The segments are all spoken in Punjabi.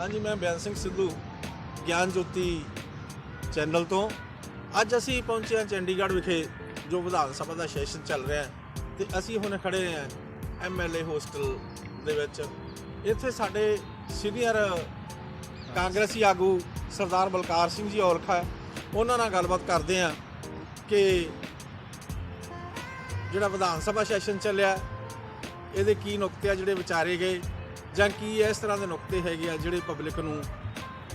ਹਾਂਜੀ, ਮੈਂ ਬਿਆਨ ਸਿੰਘ ਸਿੱਧੂ, ਗਿਆਨ ਜੋਤੀ ਚੈਨਲ ਤੋਂ। ਅੱਜ ਅਸੀਂ ਪਹੁੰਚੇ ਹਾਂ ਚੰਡੀਗੜ੍ਹ ਵਿਖੇ, ਜੋ ਵਿਧਾਨ ਸਭਾ ਦਾ ਸੈਸ਼ਨ ਚੱਲ ਰਿਹਾ ਹੈ। ਤੇ ਅਸੀਂ ਹੁਣ ਖੜੇ ਹਾਂ ਐਮਐਲਏ ਹੋਸਟਲ ਦੇ ਵਿੱਚ। ਇੱਥੇ ਸਾਡੇ ਸੀਨੀਅਰ ਕਾਂਗਰਸੀ ਆਗੂ ਸਰਦਾਰ ਬਲਕਾਰ ਸਿੰਘ ਜੀ ਔਲਖਾ ਉਹਨਾਂ ਨਾਲ ਗੱਲਬਾਤ ਕਰਦੇ ਹਾਂ ਕਿ ਜਿਹੜਾ ਵਿਧਾਨ ਸਭਾ ਸੈਸ਼ਨ ਚੱਲਿਆ, ਇਹਦੇ ਕੀ ਨੁਕਤੇ ਆ ਜਿਹੜੇ ਵਿਚਾਰੇ ਗਏ। ਜਾਂ ਕੀ ਇਸ ਤਰ੍ਹਾਂ ਦੇ ਨੁਕਤੇ ਹੈਗੇ ਆ ਜਿਹੜੇ ਪਬਲਿਕ ਨੂੰ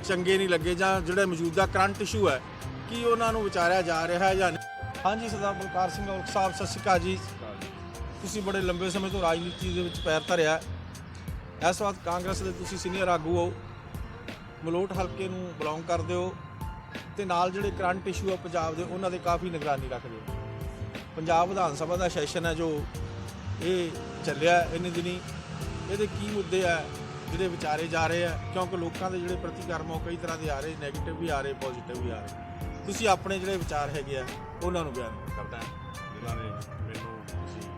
ਚੰਗੇ ਨਹੀਂ ਲੱਗੇ ਜਾਂ ਜਿਹੜਾ ਮੌਜੂਦਾ ਕਰੰਟ ਇਸ਼ੂ ਹੈ, ਕੀ ਉਹਨਾਂ ਨੂੰ ਵਿਚਾਰਿਆ ਜਾ ਰਿਹਾ ਹੈ ਜਾਂ ਨਹੀਂ? ਹਾਂਜੀ ਸਰਦਾਰ ਬਲਕਾਰ ਸਿੰਘ ਔਲਖ ਸਾਹਿਬ, ਸਤਿ ਸ਼੍ਰੀ ਅਕਾਲ ਜੀ। ਤੁਸੀਂ ਬੜੇ ਲੰਬੇ ਸਮੇਂ ਤੋਂ ਰਾਜਨੀਤੀ ਦੇ ਵਿੱਚ ਪੈਰ ਧਰਿਆ। ਹੈ। ਇਸ ਵਕਤ ਕਾਂਗਰਸ ਦੇ ਤੁਸੀਂ ਸੀਨੀਅਰ ਆਗੂ ਹੋ, ਮਲੋਟ ਹਲਕੇ ਨੂੰ ਬਿਲੋਂਗ ਕਰਦੇ ਹੋ ਤੇ ਨਾਲ ਜਿਹੜੇ ਕਰੰਟ ਇਸ਼ੂ ਆ ਪੰਜਾਬ ਦੇ, ਉਹਨਾਂ ਦੇ ਕਾਫੀ ਨਿਗਰਾਨੀ ਰੱਖਦੇ ਹੋ। ਪੰਜਾਬ ਵਿਧਾਨ ਸਭਾ ਦਾ ਸੈਸ਼ਨ ਹੈ ਜੋ ਇਹ ਚੱਲਿਆ ਇੰਨੇ ਦਿਨੀ। ਇਹਦੇ ਕੀ ਮੁੱਦੇ ਆ ਜਿਹੜੇ ਵਿਚਾਰੇ ਜਾ ਰਹੇ ਆ? ਕਿਉਂਕਿ ਲੋਕਾਂ ਦੇ ਜਿਹੜੇ ਪ੍ਰਤੀਕਰਮ ਉਹ ਕਈ ਤਰ੍ਹਾਂ ਦੇ ਆ ਰਹੇ 네ਗੇਟਿਵ ਵੀ ਆ ਰਹੇ ਪੋਜ਼ਿਟਿਵ ਵੀ ਆ ਰਹੇ। ਤੁਸੀਂ ਆਪਣੇ ਜਿਹੜੇ ਵਿਚਾਰ ਹੈਗੇ ਆ ਉਹਨਾਂ ਨੂੰ ਬਿਆਨ ਕਰਦਾ ਹਾਂ, ਜਿਨ੍ਹਾਂ ਨੇ ਮੈਨੂੰ ਤੁਸੀਂ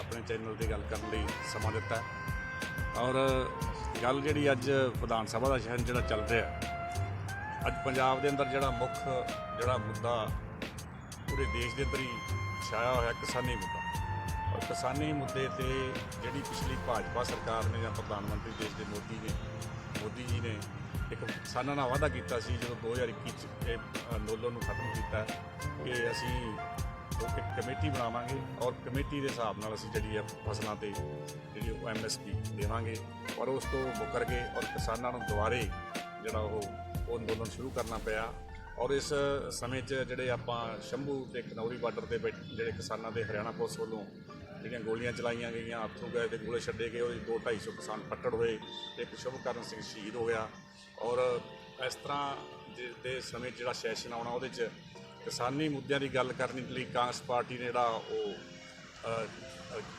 ਆਪਣੇ ਚੈਨਲ ਤੇ ਗੱਲ ਕਰਨ ਲਈ ਸਮਾਂ ਦਿੱਤਾ। ਔਰ ਗੱਲ ਜਿਹੜੀ ਅੱਜ ਵਿਧਾਨ ਸਭਾ ਦਾ ਸੈਸ਼ਨ ਜਿਹੜਾ ਚੱਲ ਰਿਹਾ ਅੱਜ ਪੰਜਾਬ ਦੇ ਅੰਦਰ ਜਿਹੜਾ ਮੁੱਖ ਜਿਹੜਾ ਮੁੱਦਾ ਪੂਰੇ ਦੇਸ਼ ਦੇ ਅੰਦਰ ਹੀ ਛਾਇਆ ਹੋਇਆ ਕਿਸਾਨੀ ਮੁੱਦਾ। ਕਿਸਾਨੀ ਮੁੱਦੇ ਤੇ ਜਿਹੜੀ ਪਿਛਲੀ ਭਾਜਪਾ ਸਰਕਾਰ ਨੇ ਜਾਂ ਪ੍ਰਧਾਨ ਮੰਤਰੀ ਦੇਸ਼ ਦੇ ਮੋਦੀ ਨੇ, ਮੋਦੀ ਜੀ ਨੇ ਇੱਕ ਕਿਸਾਨਾਂ ਨਾਲ ਵਾਅਦਾ ਕੀਤਾ ਸੀ ਜਦੋਂ 2021 ਚ ਇਹ ਅੰਦੋਲਨ ਨੂੰ ਖਤਮ ਕੀਤਾ ਕਿ ਅਸੀਂ ਇੱਕ ਕਮੇਟੀ ਬਣਾਵਾਂਗੇ ਔਰ ਕਮੇਟੀ ਦੇ ਹਿਸਾਬ ਨਾਲ ਅਸੀਂ ਜਿਹੜੀ ਹੈ ਫਸਲਾਂ ਤੇ ਜਿਹੜੀ ਉਹ ਐਮਐਸਪੀ ਦੇਵਾਂਗੇ। ਔਰ ਉਸ ਤੋਂ ਮੁੱਕਰ ਗਏ ਔਰ ਕਿਸਾਨਾਂ ਨੂੰ ਦੁਬਾਰੇ ਜਿਹੜਾ ਉਹ ਉਹ ਅੰਦੋਲਨ ਸ਼ੁਰੂ ਕਰਨਾ ਪਿਆ ਔਰ ਇਸ ਸਮੇਂ 'ਚ ਜਿਹੜੇ ਆਪਾਂ ਸ਼ੰਭੂ ਤੇ ਕਨੌਰੀ ਬਾਰਡਰ ਤੇ ਬੈਠ- ਜਿਹੜੇ ਕਿਸਾਨਾਂ ਦੇ ਹਰਿਆਣਾ ਪੁਲਿਸ ਵੱਲੋਂ ਜਿਹੜੀਆਂ ਗੋਲੀਆਂ ਚਲਾਈਆਂ ਗਈਆਂ, ਹੱਥੋਂ ਗਏ ਤੇ ਗੋਲੇ ਛੱਡੇ ਗਏ, ਉਹਦੇ 2 250 ਕਿਸਾਨ ਫੱਟੜ ਹੋਏ, ਇੱਕ ਸ਼ੁਭਕਰਨ ਸਿੰਘ ਸ਼ਹੀਦ ਹੋਇਆ ਔਰ ਇਸ ਤਰ੍ਹਾਂ ਦੇ- ਦੇ ਸਮੇਂ ਜਿਹੜਾ ਸੈਸ਼ਨ ਆਉਣਾ, ਉਹਦੇ 'ਚ ਕਿਸਾਨੀ ਮੁੱਦਿਆਂ ਦੀ ਗੱਲ ਕਰਨ ਲਈ ਕਾਂਗਰਸ ਪਾਰਟੀ ਨੇ ਜਿਹੜਾ ਉਹ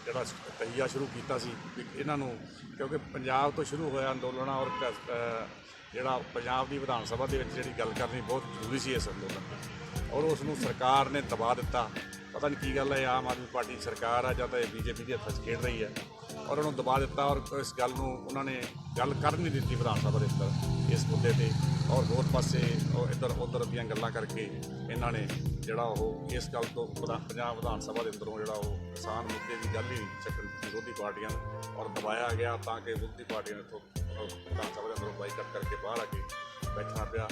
ਜਿਹੜਾ ਤਹੀਆ ਸ਼ੁਰੂ ਕੀਤਾ ਸੀ ਇਹਨਾਂ ਨੂੰ, ਕਿਉਂਕਿ ਪੰਜਾਬ ਤੋਂ ਸ਼ੁਰੂ ਹੋਇਆ ਅੰਦੋਲਨ ਔਰ ਜਿਹੜਾ ਪੰਜਾਬ ਦੀ ਵਿਧਾਨ ਸਭਾ ਦੇ ਵਿੱਚ ਜਿਹੜੀ ਗੱਲ ਕਰਨੀ ਬਹੁਤ ਜ਼ਰੂਰੀ ਸੀ ਇਸ ਅੰਦੋਲਨ ਔਰ ਉਸ ਨੂੰ ਸਰਕਾਰ ਨੇ ਦਬਾ ਦਿੱਤਾ। ਪਤਾ ਨਹੀਂ ਕੀ ਗੱਲ ਹੈ, ਆਮ ਆਦਮੀ ਪਾਰਟੀ ਦੀ ਸਰਕਾਰ ਆ ਜਾਂ ਤਾਂ ਇਹ ਬੀਜੇਪੀ ਦੇ ਹੱਥ 'ਚ ਖੇਡ ਰਹੀ ਹੈ। ਔਰ ਉਹਨੂੰ ਦਬਾ ਦਿੱਤਾ ਔਰ ਇਸ ਗੱਲ ਨੂੰ ਉਹਨਾਂ ਨੇ ਗੱਲ ਕਰਨ ਨਹੀਂ ਦਿੱਤੀ ਵਿਧਾਨ ਸਭਾ ਦੇ ਅੰਦਰ ਇਸ ਮੁੱਦੇ ਤੇ। ਔਰ ਹੋਰ ਪਾਸੇ ਉਹ ਇੱਧਰ ਉੱਧਰ ਦੀਆਂ ਗੱਲਾਂ ਕਰਕੇ ਇਹਨਾਂ ਨੇ ਜਿਹੜਾ ਉਹ ਇਸ ਗੱਲ ਤੋਂ ਵਿਧਾ- ਪੰਜਾਬ ਵਿਧਾਨ ਸਭਾ ਦੇ ਅੰਦਰੋਂ ਜਿਹੜਾ ਉਹ ਕਿਸਾਨ ਮੁੱਦੇ ਦੀ ਗੱਲ ਹੀ ਚੱਕਣ ਵਿਰੋਧੀ ਪਾਰਟੀਆਂ ਨੂੰ। ਔਰ ਦਬਾਇਆ ਗਿਆ ਤਾਂ ਕਿ ਵਿਰੋਧੀ ਪਾਰਟੀਆਂ ਨੇ ਇੱਥੋਂ ਵਿਧਾਨ ਸਭਾ ਦੇ ਅੰਦਰੋਂ ਬਾਈਕਾਟ ਕਰਕੇ ਬਾਹਰ ਆ ਕੇ ਬੈਠਣਾ ਪਿਆ।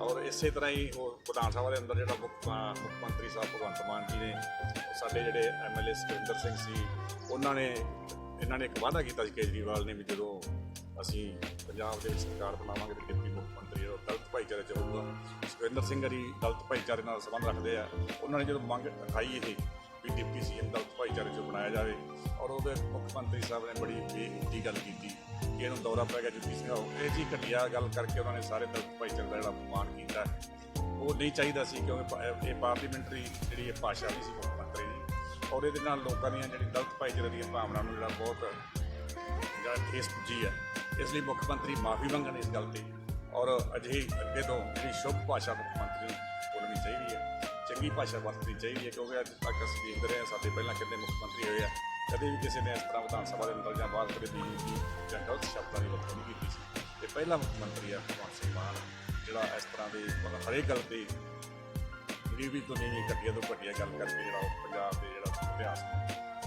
ਔਰ ਇਸੇ ਤਰ੍ਹਾਂ ਹੀ ਉਹ ਵਿਧਾਨ ਸਭਾ ਦੇ ਅੰਦਰ ਜਿਹੜਾ ਮੁੱਖ ਮੁੱਖ ਮੰਤਰੀ ਸਾਹਿਬ ਭਗਵੰਤ ਮਾਨ ਜੀ ਨੇ, ਸਾਡੇ ਜਿਹੜੇ ਐਮਐਲਏ ਸੁਖਵਿੰਦਰ ਸਿੰਘ ਸੀ, ਉਹਨਾਂ ਨੇ, ਇਹਨਾਂ ਨੇ ਇੱਕ ਵਾਅਦਾ ਕੀਤਾ ਸੀ ਕੇਜਰੀਵਾਲ ਨੇ ਵੀ ਜਦੋਂ ਅਸੀਂ ਪੰਜਾਬ ਦੇ ਵਿੱਚ ਸਰਕਾਰ ਬਣਾਵਾਂਗੇ ਤੇ ਡਿਪਟੀ ਮੁੱਖ ਮੰਤਰੀ ਉਹ ਦਲਿਤ ਭਾਈਚਾਰੇ ਚ ਹੋਊਗਾ ਸੁਖਵਿੰਦਰ ਸਿੰਘ ਜੀ ਦਲਿਤ ਭਾਈਚਾਰੇ ਨਾਲ ਸੰਬੰਧ ਰੱਖਦੇ ਆ। ਉਹਨਾਂ ਨੇ ਜਦੋਂ ਮੰਗ ਉਠਾਈ ਇਹ ਵੀ ਡਿਪਟੀ ਸੀਐਮ ਦਲਿਤ ਭਾਈਚਾਰੇ ਚ ਬਣਾਇਆ ਜਾਵੇ, ਔਰ ਉਹਦੇ ਮੁੱਖ ਮੰਤਰੀ ਸਾਹਿਬ ਨੇ ਬੜੀ ਬੇਇੱਜ਼ਤੀ ਗੱਲ ਕੀਤੀ। ਇਹਨੂੰ ਦੌਰਾ ਪੈ ਗਿਆ ਜੁੱਤੀ ਸਿੰਘ ਇਹ ਜੀ ਘਟੀਆ ਗੱਲ ਕਰਕੇ ਉਹਨਾਂ ਨੇ ਸਾਰੇ ਦਲਿਤ ਭਾਈਚਾਰੇ ਦਾ ਜਿਹੜਾ ਅਪਮਾਨ ਕੀਤਾ। ਉਹ ਨਹੀਂ ਚਾਹੀਦਾ ਸੀ ਕਿਉਂਕਿ ਇਹ ਪਾਰਲੀਮੈਂਟਰੀ ਜਿਹੜੀ ਇਹ ਭਾਸ਼ਾ ਨਹੀਂ ਸੀ, ਮੁੱਖ ਮੰਤਰੀ ਦੀ ਔਰ ਇਹਦੇ ਨਾਲ ਲੋਕਾਂ ਦੀਆਂ ਜਿਹੜੀ ਦਲਤ ਭਾਈਚਾਰੇ ਦੀਆਂ ਭਾਵਨਾ ਨੂੰ ਜਿਹੜਾ ਬਹੁਤ ਜਿਹੜਾ ਠੇਸ ਪੁੱਜੀ ਹੈ ਇਸ ਲਈ ਮੁੱਖ ਮੰਤਰੀ ਮਾਫੀ ਮੰਗਣ ਇਸ ਗੱਲ ਤੇ। ਔਰ ਅਜਿਹੀ ਅੱਗੇ ਤੋਂ ਜਿਹੜੀ ਸ਼ੁਭ ਭਾਸ਼ਾ ਮੁੱਖ ਮੰਤਰੀ ਨੂੰ ਬੋਲਣੀ ਚਾਹੀਦੀ ਹੈ। ਚੰਗੀ ਭਾਸ਼ਾ ਵਰਤਣੀ ਚਾਹੀਦੀ ਹੈ ਕਿਉਂਕਿ ਅੱਜ ਤੱਕ ਅਸੀਂ ਦੇਖਦੇ ਰਹੇ ਸਾਡੇ ਪਹਿਲਾਂ ਕਿੰਨੇ ਮੁੱਖ ਮੰਤਰੀ ਹੋਏ ਆ। ਕਦੇ ਵੀ ਕਿਸੇ ਨੇ ਇਸ ਤਰ੍ਹਾਂ ਵਿਧਾਨ ਸਭਾ ਦੇ ਅੰਦਰ ਜਾਂ ਬਾਹਰ ਕਦੇ ਬੀਜੇਪੀ ਜਾਂ ਗਲਤ ਸ਼ਬਦਾਂ ਦੀ ਵਰਤੋਂ ਨਹੀਂ ਕੀਤੀ ਸੀ। ਇਹ ਪਹਿਲਾ ਮੁੱਖ ਮੰਤਰੀ ਹੈ ਭਗਵੰਤ ਸਿੰਘ ਮਾਨ, ਜਿਹੜਾ ਇਸ ਤਰ੍ਹਾਂ ਦੇ ਮਤਲਬ ਹਰੇਕ ਗੱਲ ਤੇ ਨੀਵੀਂ ਤੋਂ ਨੀਵੀਂ ਘਟੀਆ ਤੋਂ ਘਟੀਆ ਗੱਲ ਕਰਕੇ ਜਿਹੜਾ ਉਹ ਪੰਜਾਬ ਦੇ ਜਿਹੜਾ ਇਤਿਹਾਸ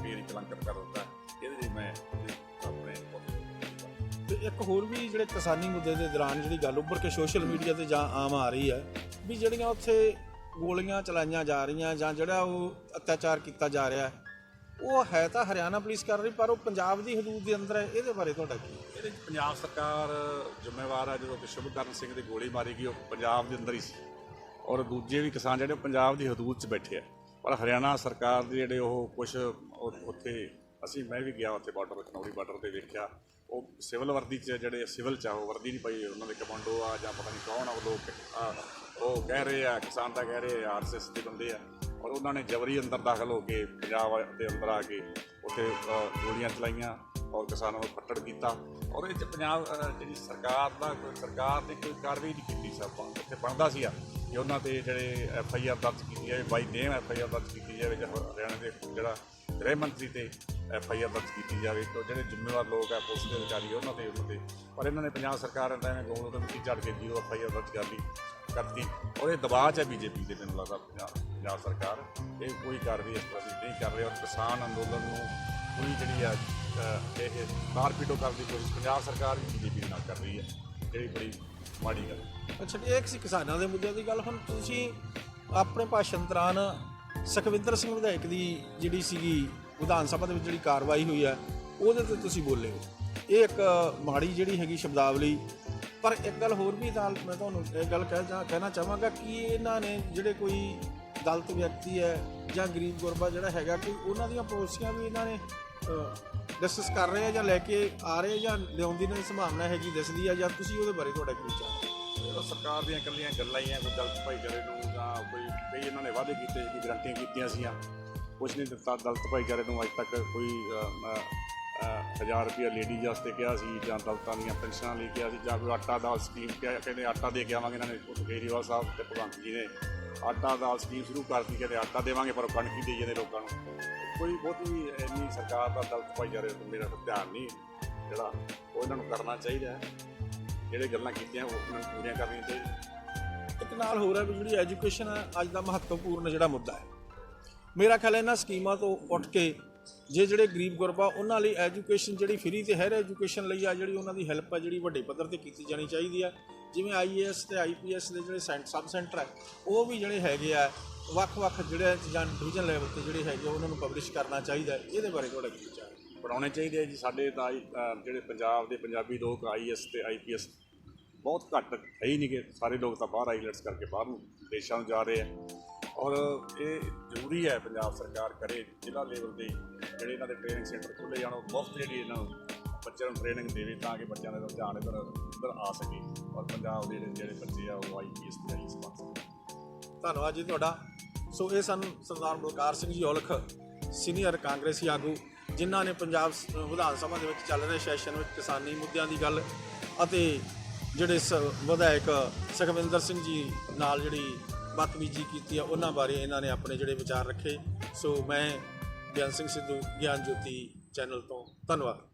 ਫੇਰ ਹੀ ਕਰ ਦਿੱਤਾ ਇਹਦੇ ਲਈ ਮੈਂ ਆਪਣੇ ਤੇ ਇੱਕ ਹੋਰ ਵੀ ਜਿਹੜੇ ਕਿਸਾਨੀ ਮੁੱਦੇ ਦੇ ਦੌਰਾਨ ਜਿਹੜੀ ਗੱਲ ਉੱਭਰ ਕੇ ਸੋਸ਼ਲ ਮੀਡੀਆ ਤੇ ਜਾਂ ਆਮ ਆ ਰਹੀ ਹੈ ਵੀ ਜਿਹੜੀਆਂ ਉੱਥੇ ਗੋਲੀਆਂ ਚਲਾਈਆਂ ਜਾ ਰਹੀਆਂ ਜਾਂ ਜਿਹੜਾ ਉਹ ਅਤਿਆਚਾਰ ਕੀਤਾ ਜਾ ਰਿਹਾ ਹੈ ਉਹ ਹੈ ਤਾਂ ਹਰਿਆਣਾ ਪੁਲਿਸ ਕਰ ਰਹੀ, ਪਰ ਉਹ ਪੰਜਾਬ ਦੀ ਹਦੂਦ ਦੇ ਅੰਦਰ ਹੈ, ਇਹਦੇ ਬਾਰੇ ਤੁਹਾਡਾ ਕੀ? ਇਹਦੇ ਵਿੱਚ ਪੰਜਾਬ ਸਰਕਾਰ ਜ਼ਿੰਮੇਵਾਰ ਹੈ ਜਦੋਂ ਕਿ ਸਿੰਘ ਦੀ ਗੋਲੀ ਮਾਰੀ ਗਈ, ਉਹ ਪੰਜਾਬ ਦੇ ਅੰਦਰ ਹੀ ਸੀ। ਔਰ ਦੂਜੇ ਵੀ ਕਿਸਾਨ ਜਿਹੜੇ ਉਹ ਪੰਜਾਬ ਦੀ ਹਦੂਦ 'ਚ ਬੈਠੇ ਆ। ਪਰ ਹਰਿਆਣਾ ਸਰਕਾਰ ਦੇ ਜਿਹੜੇ ਉਹ ਕੁਝ ਉੱਥੇ, ਅਸੀਂ, ਮੈਂ ਵੀ ਗਿਆ ਉੱਥੇ ਬਾਰਡਰ, ਕਨੌਰੀ ਬਾਰਡਰ ਤੇ ਵੇਖਿਆ। ਉਹ ਸਿਵਲ ਵਰਦੀ 'ਚ ਜਿਹੜੇ ਸਿਵਲ 'ਚ ਆ, ਉਹ ਵਰਦੀ ਨਹੀਂ ਪਾਈ ਉਹਨਾਂ ਦੇ ਕਮਾਂਡੋ ਆ ਜਾਂ ਪਤਾ ਨਹੀਂ ਕੌਣ ਆ, ਉਹ ਲੋਕ ਉਹ ਕਹਿ ਰਹੇ ਆ, ਕਿਸਾਨ ਤਾਂ ਕਹਿ ਰਹੇ ਆ ਆਰਐਸਐਸ ਦੇ ਬੰਦੇ ਆ। ਔਰ ਉਹਨਾਂ ਨੇ ਜਬਰੀ ਅੰਦਰ ਦਾਖਲ ਹੋ ਕੇ, ਪੰਜਾਬ ਦੇ ਅੰਦਰ ਆ ਕੇ ਉੱਥੇ ਗੋਲੀਆਂ ਚਲਾਈਆਂ ਔਰ ਕਿਸਾਨਾਂ ਨੂੰ ਫੱਟੜ ਕੀਤਾ। ਔਰ ਇਹ 'ਚ ਪੰਜਾਬ ਜਿਹੜੀ ਸਰਕਾਰ ਦਾ ਕੋਈ, ਸਰਕਾਰ ਨੇ ਕੋਈ ਕਾਰਵਾਈ ਨਹੀਂ ਕੀਤੀ ਸਭ ਉੱਥੇ ਬਣਦਾ ਸੀ ਆ ਕਿ ਉਹਨਾਂ ਤੇ ਜਿਹੜੇ ਐਫ ਆਈ ਆਰ ਦਰਜ ਕੀਤੀ ਜਾਵੇ, ਬਾਈ ਨੇਮ ਐਫ ਆਈ ਆਰ ਦਰਜ ਕੀਤੀ ਜਾਵੇ, ਜਾਂ ਹਰਿਆਣਾ ਦੇ ਜਿਹੜਾ ਗ੍ਰਹਿ ਮੰਤਰੀ ਤੇ ਐਫ ਆਈ ਆਰ ਦਰਜ ਕੀਤੀ ਜਾਵੇ, ਤੇ ਜਿਹੜੇ ਜ਼ਿੰਮੇਵਾਰ ਲੋਕ ਆ, ਪੁਲਿਸ ਦੇ ਅਧਿਕਾਰੀ, ਉਹਨਾਂ ਤੇ ਉਹਨਾਂ ਤੇ। ਪਰ ਇਹਨਾਂ ਨੇ ਪੰਜਾਬ ਸਰਕਾਰ ਦਾ ਐਵੇਂ ਗੋਲ ਤੋਂ ਮਿੱਟੀ ਝੜ ਕੇ ਜੀਰੋ ਐਫ ਆਈ ਆਰ ਦਰਜ ਕਰ ਲਈ, ਕਰਤੀ। ਔਰ ਇਹ ਦਬਾਅ 'ਚ ਹੈ ਬੀਜੇਪੀ ਦੇ, ਮੈਨੂੰ ਲੱਗਦਾ ਪੰਜਾਬ। ਪੰਜਾਬ ਸਰਕਾਰ, ਇਹ ਕੋਈ ਕਾਰਵਾਈ ਇਸ ਤਰ੍ਹਾਂ ਦੀ ਨਹੀਂ ਕਰ ਰਹੀ ਔਰ ਕਿਸਾਨ ਅੰਦੋਲਨ ਨੂੰ ਪੂਰੀ ਜਿਹੜੀ ਆ ਇਹ ਇਹ ਮਾਰਪੀਟੋ ਕਰਨ ਦੀ ਕੋਸ਼ਿਸ਼ ਪੰਜਾਬ ਸਰਕਾਰ ਵੀ ਬੀਜੇਪੀ ਨਾਲ ਕਰ ਰਹੀ ਹੈ, ਜਿਹੜੀ ਬੜੀ ਮਾੜੀ ਗੱਲ ਅੱਛਾ ਜੀ ਇੱਕ ਸੀ ਕਿਸਾਨਾਂ ਦੇ ਮੁੱਦਿਆਂ ਦੀ ਗੱਲ। ਹੁਣ ਤੁਸੀਂ ਆਪਣੇ ਭਾਸ਼ਣ ਦੌਰਾਨ ਸੁਖਵਿੰਦਰ ਸਿੰਘ ਵਿਧਾਇਕ ਦੀ ਜਿਹੜੀ ਸੀਗੀ ਵਿਧਾਨ ਸਭਾ ਦੇ ਵਿੱਚ ਜਿਹੜੀ ਕਾਰਵਾਈ ਹੋਈ ਹੈ, ਉਹਦੇ ਤੇ ਤੁਸੀਂ ਬੋਲੇ ਹੋ। ਇਹ ਇੱਕ ਮਾੜੀ ਜਿਹੜੀ ਹੈਗੀ ਸ਼ਬਦਾਵਲੀ। ਪਰ ਇੱਕ ਗੱਲ ਹੋਰ ਵੀ ਨਾਲ ਮੈਂ ਤੁਹਾਨੂੰ ਇਹ ਗੱਲ ਕਹਿ ਜਾ, ਕਹਿਣਾ ਚਾਹਾਂਗਾ ਕਿ ਇਹਨਾਂ ਨੇ ਜਿਹੜੇ ਕੋਈ ਦਲਿਤ ਵਿਅਕਤੀ ਹੈ ਜਾਂ ਗਰੀਬ ਗੁਰਬਾ ਜਿਹੜਾ ਹੈਗਾ ਕਿ ਉਹਨਾਂ ਦੀਆਂ ਪਾਲਿਸੀਆਂ ਵੀ ਇਹਨਾਂ ਨੇ ਡਿਸਕਸ ਕਰ ਰਹੇ ਆ ਜਾਂ ਲੈ ਕੇ ਆ ਰਹੇ ਜਾਂ ਲਿਆਉਣ ਦੀ ਇਹਨਾਂ ਦੀ ਸੰਭਾਵਨਾ ਹੈਗੀ ਦਿਸਦੀ ਆ ਜਾਂ ਤੁਸੀਂ ਉਹਦੇ ਬਾਰੇ ਤੁਹਾਡਾ ਕੀ ਵਿਚਾਰ ਹੈ? ਸਰਕਾਰ ਦੀਆਂ ਇਕੱਲੀਆਂ ਗੱਲਾਂ ਹੀ ਆ ਕੋਈ ਦਲਤ ਭਾਈਚਾਰੇ ਨੂੰ ਜਾਂ ਕੋਈ ਕਈ ਇਹਨਾਂ ਨੇ ਵਾਅਦੇ ਕੀਤੇ ਸੀ ਗਰੰਟੀਆਂ ਕੀਤੀਆਂ ਸੀਆਂ। ਕੁਛ ਨਹੀਂ ਦਿੱਤਾ ਦਲਤ ਭਾਈਚਾਰੇ ਨੂੰ ਅੱਜ ਤੱਕ ਕੋਈ ਅ, ਅ, ਹਜ਼ਾਰ ਰੁਪਇਆ ਲੇਡੀਜ਼ ਵਾਸਤੇ ਕਿਹਾ ਸੀ ਜਾਂ ਦਲਤਾਂ ਦੀਆਂ ਪੈਨਸ਼ਨਾਂ ਲਈ ਕਿਹਾ ਸੀ ਜਾਂ ਕੋਈ ਆਟਾ ਦਾਲ ਸਕੀਮ ਕਿਹਾ ਕਹਿੰਦੇ ਆਟਾ ਦੇ ਕੇ ਆਵਾਂਗੇ ਇਹਨਾਂ ਨੇ ਕੇਜਰੀਵਾਲ ਸਾਹਿਬ ਤੇ ਭਗਵੰਤ ਜੀ ਨੇ। ਆਟਾ ਦਾਲ ਸਕੀਮ ਸ਼ੁਰੂ ਕਰਤੀ ਕਹਿੰਦੇ ਆਟਾ ਦੇਵਾਂਗੇ, ਪਰ ਉਹ ਕਣਕ ਹੀ ਦੇਈ ਜਾਂਦੇ ਲੋਕਾਂ ਨੂੰ। ਕੋਈ ਬਹੁਤੀ ਇੰਨੀ ਸਰਕਾਰ ਦਾ ਦਲਤ ਭਾਈਚਾਰੇ ਤੋਂ ਮੇਰਾ ਧਿਆਨ ਨਹੀਂ ਜਿਹੜਾ ਉਹ ਇਹਨਾਂ ਨੂੰ ਕਰਨਾ ਚਾਹੀਦਾ ਜਿਹੜੇ ਗੱਲਾਂ ਕੀਤੀਆਂ, ਉਹ ਉਹਨਾਂ ਨੂੰ ਪੂਰੀਆਂ ਕਰਨੀਆਂ ਚਾਹੀਦੀਆਂ। ਇੱਕ ਨਾਲ ਹੋਰ ਹੈ ਵੀ ਜਿਹੜੀ ਐਜੂਕੇਸ਼ਨ ਹੈ, ਅੱਜ ਦਾ ਮਹੱਤਵਪੂਰਨ ਜਿਹੜਾ ਮੁੱਦਾ ਹੈ। ਮੇਰਾ ਖਿਆਲ ਇਹਨਾਂ ਸਕੀਮਾਂ ਤੋਂ ਉੱਠ ਕੇ ਜੇ ਜਿਹੜੇ ਗਰੀਬ ਗੁਰਬਾ ਉਹਨਾਂ ਲਈ ਐਜੂਕੇਸ਼ਨ ਜਿਹੜੀ ਫ੍ਰੀ ਤੇ ਹੈ ਐਜੂਕੇਸ਼ਨ ਲਈ ਆ, ਜਿਹੜੀ ਉਹਨਾਂ ਦੀ ਹੈਲਪ ਆ, ਜਿਹੜੀ ਵੱਡੇ ਪੱਧਰ ਤੇ ਕੀਤੀ ਜਾਣੀ ਚਾਹੀਦੀ ਆ। ਜਿਵੇਂ ਆਈਏਐਸ ਤੇ ਆਈਪੀਐਸ ਦੇ ਜਿਹੜੇ ਸੈਂਟ ਸਬ ਸੈਂਟਰ ਹੈ, ਉਹ ਵੀ ਜਿਹੜੇ ਹੈਗੇ ਆ, ਵੱਖ-ਵੱਖ ਜਿਹੜੇ ਜਾਂ ਡਿਵੀਜ਼ਨ ਲੈਵਲ ਤੇ ਜਿਹੜੇ ਹੈਗੇ ਉਹਨਾਂ ਨੂੰ ਪਬਲਿਸ਼ ਕਰਨਾ ਚਾਹੀਦਾ ਇਹਦੇ ਬਾਰੇ ਤੁਹਾਡਾ ਕੀ ਵਿਚਾਰ ਹੈ? ਬਣਾਉਣੇ ਚਾਹੀਦੇ ਆ ਜੀ। ਸਾਡੇ ਤਾਂ ਆਈ- ਜਿਹੜੇ ਪੰਜਾਬ ਦੇ ਪੰਜਾਬੀ ਲੋਕ ਆਈਐਸ ਤੇ ਆਈਪੀਐਸ ਬਹੁਤ ਘੱਟ ਹੈ ਹੀ ਨਹੀਂ ਕਿ ਸਾਰੇ ਲੋਕ ਤਾਂ ਬਾਹਰ ਆਈਲੈਟਸ ਕਰਕੇ ਬਾਹਰ ਨੂੰ ਦੇਸ਼ਾਂ ਨੂੰ ਜਾ ਰਹੇ ਆ। ਔਰ ਇਹ ਜ਼ਰੂਰੀ ਹੈ, ਪੰਜਾਬ ਸਰਕਾਰ ਕਰੇ, ਜ਼ਿਲ੍ਹਾ ਲੈਵਲ ਤੇ ਜਿਹੜੇ ਇਹਨਾਂ ਦੇ ਟ੍ਰੇਨਿੰਗ ਸੈਂਟਰ ਖੁੱਲੇ ਜਾਣ, ਉਹ ਮੁਫਤ ਜਿਹੜੀ ਇਹਨਾਂ ਨੂੰ ਬੱਚਿਆਂ ਨੂੰ ਟ੍ਰੇਨਿੰਗ ਦੇਵੇ ਤਾਂ ਕਿ ਬੱਚਿਆਂ ਦਾ ਰੁਝਾਨ ਇੱਧਰ ਇੱਧਰ ਆ ਸਕੇ ਔਰ ਪੰਜਾਬ ਦੇ ਜਿਹੜੇ ਜਿਹੜੇ ਬੱਚੇ ਆ ਉਹ ਆਈਪੀਐਸ ਤੇ ਆਈਐਸ ਬਣ ਸਕਣ ਧੰਨਵਾਦ ਜੀ ਤੁਹਾਡਾ। ਸੋ ਇਹ ਸਨ ਸਰਦਾਰ ਬਲਕਾਰ ਸਿੰਘ ਜੀ ਔਲਖ, ਸੀਨੀਅਰ ਕਾਂਗਰਸੀ ਆਗੂ, ਜਿਨ੍ਹਾਂ ਨੇ ਪੰਜਾਬ ਵਿਧਾਨ ਸਭਾ ਦੇ ਵਿੱਚ ਚੱਲ ਰਹੇ ਸੈਸ਼ਨ ਵਿੱਚ ਕਿਸਾਨੀ ਮੁੱਦਿਆਂ ਦੀ ਗੱਲ ਅਤੇ ਜਿਹੜੇ ਸ- ਵਿਧਾਇਕ ਸੁਖਵਿੰਦਰ ਸਿੰਘ ਜੀ ਨਾਲ ਜਿਹੜੀ ਬਤਮੀਜ਼ੀ ਕੀਤੀ ਆ, ਉਹਨਾਂ ਬਾਰੇ ਇਹਨਾਂ ਨੇ ਆਪਣੇ ਜਿਹੜੇ ਵਿਚਾਰ ਰੱਖੇ। ਸੋ ਮੈਂ ਗਿਆਨ ਸਿੰਘ ਸਿੱਧੂ, ਗਿਆਨ ਜੋਤੀ ਚੈਨਲ ਤੋਂ ਧੰਨਵਾਦ।